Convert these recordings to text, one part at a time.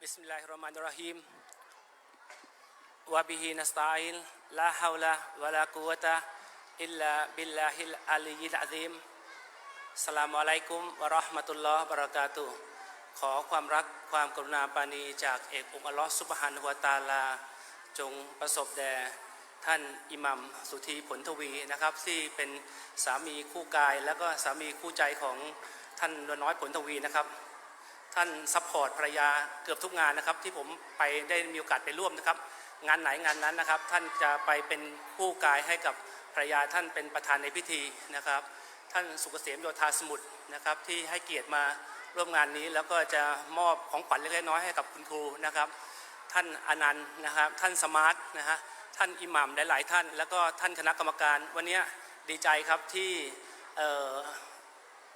بسم الله الرحمن الرحيم وبه نستعين لا حول ولا قوة إلا بالله العلي العظيم สลามอะลัยกุมวะราะห์มะตุลลอฮ์บะเราะกาตุขอความรักความกรุณาปานีจากเอกองค์อัลลอฮ์สุบฮานุวาตาลา จงประสบแด่ท่านอิหมัมสุธีผลทวีนะครับ ที่เป็นสามีคู่กาย และก็สามีคู่ใจของท่านนลน้อยผลทวีนะครับ ท่านซัพพอร์ตภรรยาเกือบทุกงานนะครับ ที่ผมไปได้มีโอกาสไปร่วมนะครับ งานไหนงานนั้นนะครับ ท่านจะไปเป็นคู่กายให้กับภรรยาท่านเป็นประธานในพิธีนะครับ ท่านสุกเกษมโยธาสมุทรนะครับ ที่ให้เกียรติมาร่วมงานนี้ แล้วก็จะมอบของขวัญเล็กๆน้อยให้กับคุณครูนะครับ ท่านอนันต์นะครับ ท่านสมาร์ทนะฮะท่านอิหมัมหลายๆท่าน แล้วก็ท่านคณะกรรมการ วันนี้ดีใจครับที่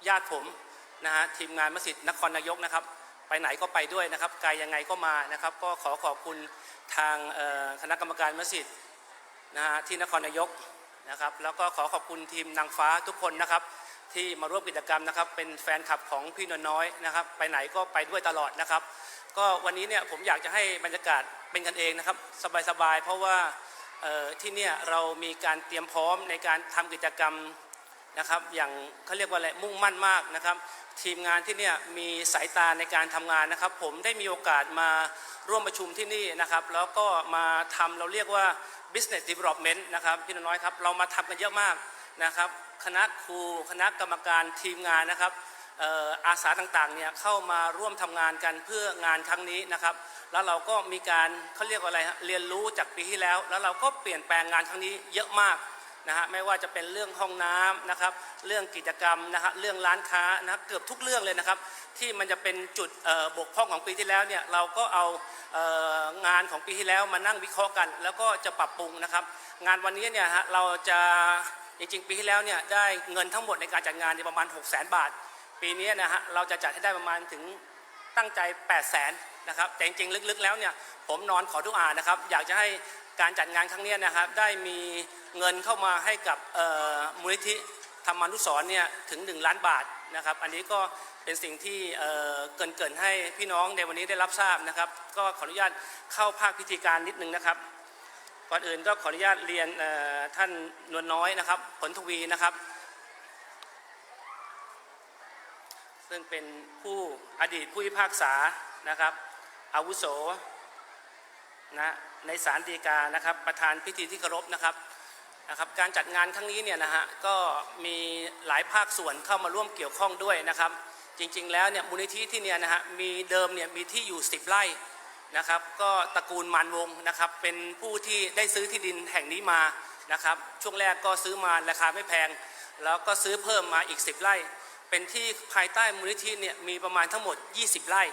ญาติผม นะฮะทีมงานมัสยิดนครนายกนะครับ ไปไหนก็ไปด้วยนะครับไกลยังไงก็มานะครับ ก็ขอขอบคุณทางคณะกรรมการมัสยิดนะฮะที่นครนายกนะครับ แล้วก็ขอขอบคุณทีมนางฟ้าทุกคนนะครับ ที่มาร่วมกิจกรรมนะครับ เป็นแฟนคลับของพี่นวลน้อยนะครับ ไปไหนก็ไปด้วยตลอดนะครับ ก็วันนี้เนี่ยผมอยากจะให้บรรยากาศเป็นกันเองนะครับ สบายๆเพราะว่าที่เนี่ยเรามีการเตรียมพร้อมในการทำกิจกรรม นะครับอย่างเขาเรียกว่าอะไรมุ่งมั่นมากนะครับทีมงานที่เนี่ยมีสายตาในการทำงานนะครับ ผมได้มีโอกาสมาร่วมประชุมที่นี่นะครับ แล้วก็มาทำเราเรียกว่า business development นะครับพี่น้อยครับเรามาทำกันเยอะมากนะครับ คณะครูคณะกรรมการทีมงานนะครับอาสาต่างๆเนี่ยเข้ามาร่วมทำงานกันเพื่องานครั้งนี้นะครับ แล้วเราก็มีการเขาเรียกว่าอะไรเรียนรู้จากปีที่แล้ว แล้วเราก็เปลี่ยนแปลงงานครั้งนี้เยอะมาก นะฮะไม่ว่าจะเป็นเรื่องห้องน้ำนะครับเรื่องกิจกรรมนะฮะเรื่องร้านค้านะครับเกือบทุกเรื่องเลยนะครับ ที่มันจะเป็นจุดบกพร่องของปีที่แล้วเนี่ยเราก็เอางานของปีที่แล้วมานั่งวิเคราะห์กัน แล้วก็จะปรับปรุงนะครับ งานวันนี้เนี่ยฮะเราจะจริงๆ ปีที่แล้วเนี่ยได้เงินทั้งหมดในการจัดงานประมาณ 6 0 0 0 0 0 บาท ปีนี้นะฮะเราจะจัดให้ได้ประมาณถึงตั้งใจ 8 0 0แส นะครับ แต่จริงๆลึกๆแล้วเนี่ยผมนอนขอดุกอานะครับ อยากจะให้การจัดงานครั้งนี้นะครับ ได้มีเงินเข้ามาให้กับมูลนิธิธรรมานุสร์เนี่ยถึง 1 ล้านบาทนะครับ อันนี้ก็เป็นสิ่งที่เอ่อเกินให้พี่น้องในวันนี้ได้รับทราบนะครับ ก็ขออนุญาตเข้าภาคพิธีการนิดนึงนะครับก่อนอื่นก็ขออนุญาตเรียนท่านนวลน้อยนะครับ ผลทวีนะครับ ซึ่งเป็นผู้อดีตผู้พิพากษานะครับ อาวุโสนะในศาลฎีกานะครับประธานพิธีที่เคารพนะครับนะครับการจัดงานครั้งนี้เนี่ยนะฮะก็มีหลายภาคส่วนเข้ามาร่วมเกี่ยวข้องด้วยนะครับ จริงๆแล้วเนี่ยมูลนิธิที่เนี่ยนะฮะมีเดิมเนี่ยมีที่อยู่ 10 ไร่นะครับ ก็ตระกูลมานวงนะครับ เป็นผู้ที่ได้ซื้อที่ดินแห่งนี้มานะครับ ช่วงแรกก็ซื้อมาราคาไม่แพง แล้วก็ซื้อเพิ่มมาอีก 10 ไร่ เป็นที่ภายใต้มูลนิธิเนี่ยมีประมาณทั้งหมด 20 ไร่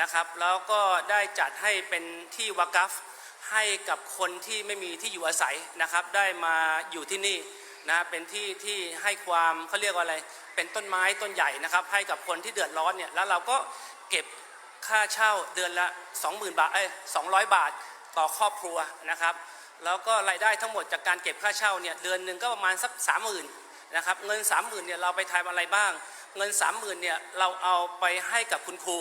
นะครับแล้วก็ได้จัดให้เป็นที่วากัฟให้กับคนที่ไม่มีที่อยู่อาศัยนะครับ ได้มาอยู่ที่นี่นะเป็นที่ที่ให้ความเขาเรียกว่าอะไร เป็นต้นไม้ต้นใหญ่นะครับ ให้กับคนที่เดือดร้อนเนี่ยแล้วเราก็เก็บค่าเช่าเดือนละ 20,000 บาทเอ้ย200 บาทต่อครอบครัวนะครับ แล้วก็รายได้ทั้งหมดจากการเก็บค่าเช่าเนี่ยเดือนหนึ่งก็ประมาณสัก30,000นะครับเงิน 30,000เนี่ยเราไปทำอะไรบ้าง เงิน 30,000เนี่ยเราเอาไปให้กับคุณครู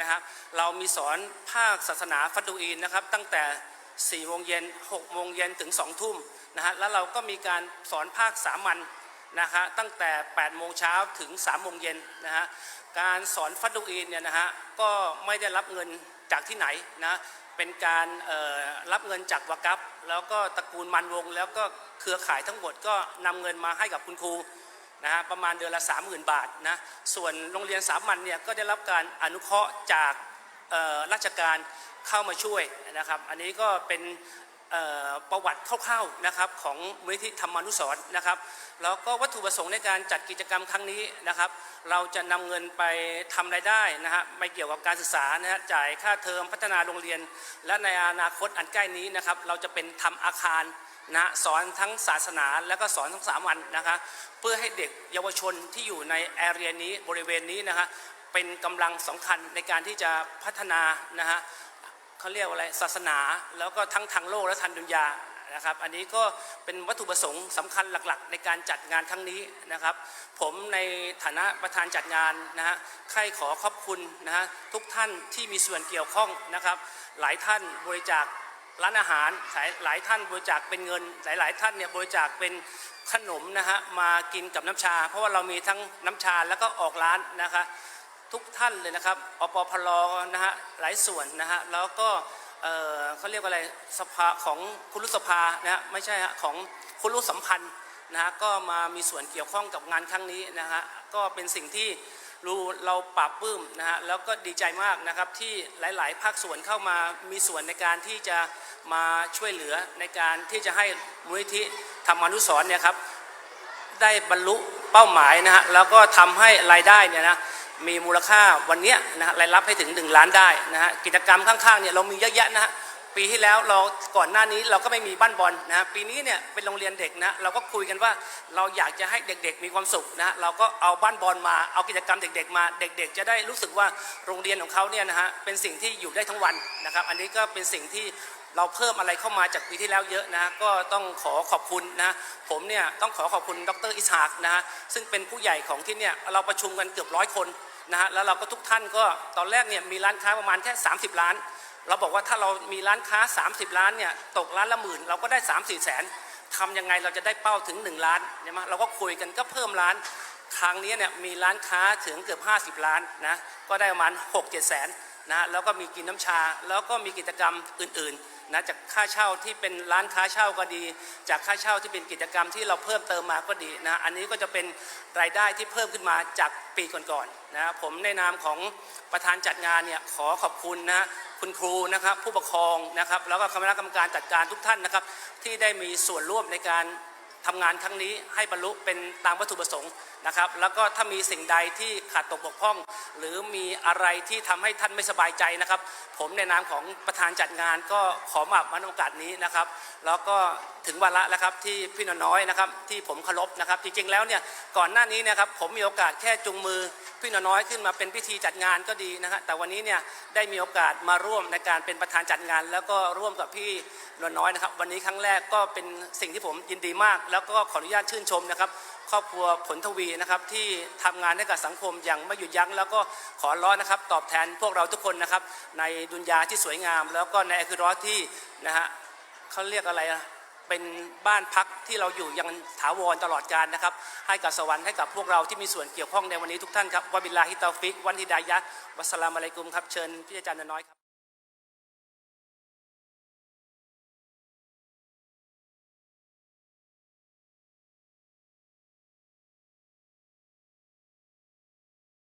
นะครับเรามีสอนภาคศาสนาฟัตดูอีนนะครับตั้งแต่4โมงเย็น6โมงเย็นถึง2ทุ่มนะฮะแล้วเราก็มีการสอนภาคสามัญนะฮะตั้งแต่8โมงเช้าถึง3โมงเย็นนะฮะการสอนฟัตดูอีนเนี่ยนะฮะก็ไม่ได้รับเงินจากที่ไหนนะเป็นการรับเงินจากวากัฟแล้วก็ตระกูลมันวง แล้วก็เครือข่ายทั้งหมดก็นำเงินมาให้กับคุณครู นะฮะประมาณเดือนละ 30,000 บาทนะส่วนโรงเรียนสามัญเนี่ยก็ได้รับการอนุเคราะห์จากราชการเข้ามาช่วยนะครับอันนี้ก็เป็นประวัติคร่าวๆนะครับของมูลนิธิธรรมานุสรณ์นะครับแล้วก็วัตถุประสงค์ในการจัดกิจกรรมครั้งนี้นะครับ เราจะนำเงินไปทำรายได้นะฮะไม่เกี่ยวกับการศึกษานะฮะจ่ายค่าเทอมพัฒนาโรงเรียน และในอนาคตอันใกล้นี้นะครับเราจะเป็นทำอาคาร นะสอนทั้งศาสนาแล้วก็สอนทั้งสามัญนะคะเพื่อให้เด็กเยาวชนที่อยู่ในแอเรียนี้บริเวณนี้นะคะเป็นกำลังสำคัญในการที่จะพัฒนานะฮะเขาเรียกว่าอะไรศาสนาแล้วก็ทั้งทางโลกและทางดุนยานะครับอันนี้ก็เป็นวัตถุประสงค์สำคัญหลักๆ ในการจัดงานครั้งนี้นะครับ ผมในฐานะประธานจัดงานนะฮะใครขอขอบคุณนะฮะทุกท่านที่มีส่วนเกี่ยวข้องนะครับ หลายท่านบริจาค ร้านอาหารหลายหลายท่านบริจาคเป็นเงิน หลายๆท่านเนี่ยบริจาคเป็นขนมนะฮะมากินกับน้ำชา เพราะว่าเรามีทั้งน้ำชาแล้วก็ออกร้านนะคะทุกท่านเลยนะครับอปพลนะฮะหลายส่วนนะฮะแล้วก็เอ่อเขาเรียกว่าอะไรสภาของคุณรุษภานะฮะไม่ใช่ฮะของคุณรุษสัมพันธ์นะฮะก็มามีส่วนเกี่ยวข้องกับงานครั้งนี้นะฮะก็เป็นสิ่งที่ รู้เราปรับปื้มนะฮะแล้วก็ดีใจมากนะครับที่หลาย ๆ ภาคส่วนเข้ามามีส่วนในการที่จะมาช่วยเหลือในการที่จะให้มูลนิธิธรรมานุสรเนี่ยครับได้บรรลุเป้าหมายนะฮะแล้วก็ทำให้รายได้เนี่ยนะมีมูลค่าวันเนี้ยนะฮะรายรับให้ถึง 1 ล้านได้นะฮะกิจกรรมข้าง ๆ เนี่ยเรามีเยอะแยะนะฮะ ปีที่แล้วเราก่อนหน้านี้เราก็ไม่มีบ้านบอลนะฮะปีนี้เนี่ยเป็นโรงเรียนเด็กนะเราก็คุยกันว่าเราอยากจะให้เด็กๆ มีความสุขนะเราก็เอาบ้านบอลมาเอากิจกรรมเด็ก ๆ มาเด็ก ๆ จะได้รู้สึกว่าโรงเรียนของเขาเนี่ยนะฮะเป็นสิ่งที่อยู่ได้ทั้งวันนะครับ อันนี้ก็เป็นสิ่งที่เราเพิ่มอะไรเข้ามาจากปีที่แล้วเยอะนะก็ต้องขอขอบคุณนะผมเนี่ยต้องขอขอบคุณดรอิสากนะฮะซึ่งเป็นผู้ใหญ่ของที่เนี่ยเราประชุมกันเกือบร้อยคนนะฮะแล้วเราก็ทุกท่านก็ตอนแรกเนี่ยมีร้านค้าประมาณแค่ 30 ล้าน เราบอกว่าถ้าเรามีร้านค้า 30 ล้านเนี่ยตกร้านละหมื่นเราก็ได้ 3 4แสนทำยังไงเราจะได้เป้าถึง 1 ล้านใช่ไหมเราก็คุยกันก็เพิ่มร้านครั้งนี้เนี่ยมีร้านค้าถึงเกือบ 50 ล้านนะก็ได้ประมาณ6 7แสนนะแล้วก็มีกินน้ำชา แล้วก็มีกิจกรรมอื่นๆ นะจากค่าเช่าที่เป็นร้านค้าเช่าก็ดี จากค่าเช่าที่เป็นกิจกรรมที่เราเพิ่มเติมมาก็ดีนะอันนี้ก็จะเป็นรายได้ที่เพิ่มขึ้นมาจากปีก่อนๆนะผมในนามของประธานจัดงานเนี่ยขอขอบคุณนะคุณครูนะครับผู้ปกครองนะครับแล้วก็คณะกรรมการจัดการทุกท่านนะครับที่ได้มีส่วนร่วมในการทำงานครั้งนี้ให้บรรลุเป็นตามวัตถุประสงค์นะครับ แล้วก็ถ้ามีสิ่งใดที่ขาดตกบกพร่อง หรือมีอะไรที่ทำให้ท่านไม่สบายใจนะครับ ผมในนามของประธานจัดงานก็ขอมาวันโอกาสนี้นะครับ แล้วก็ถึงวาระแล้วครับที่พี่นน้อยนะครับที่ผมเคารพนะครับ จริงๆแล้วเนี่ยก่อนหน้านี้นะครับผมมีโอกาสแค่จุงมือพี่นน้อยขึ้นมาเป็นพิธีจัดงานก็ดีนะครับแต่วันนี้เนี่ยได้มีโอกาสมาร่วมในการเป็นประธานจัดงาน แล้วก็ร่วมกับพี่นวลน้อยนะครับ วันนี้ครั้งแรกก็เป็นสิ่งที่ผมยินดีมาก แล้วก็ขออนุญาตชื่นชมนะครับ ครอบครัวผลทวีนะครับที่ทำงานให้กับสังคมอย่างไม่หยุดยั้ง แล้วก็ขอร้อนนะครับ ตอบแทนพวกเราทุกคนนะครับ ในดุนยาที่สวยงาม แล้วก็ในอัครอที่นะฮะเขาเรียกอะไรเป็นบ้านพักที่เราอยู่ยังถาวรตลอดกาลนะครับ ให้กับสวรรค์ให้กับพวกเราที่มีส่วนเกี่ยวข้องในวันนี้ทุกท่านครับวบิลลาฮิตาฟิกวันฮิดายะวัสสลามอะลัยกุมครับเชิญพี่อาจารย์น้อยครับ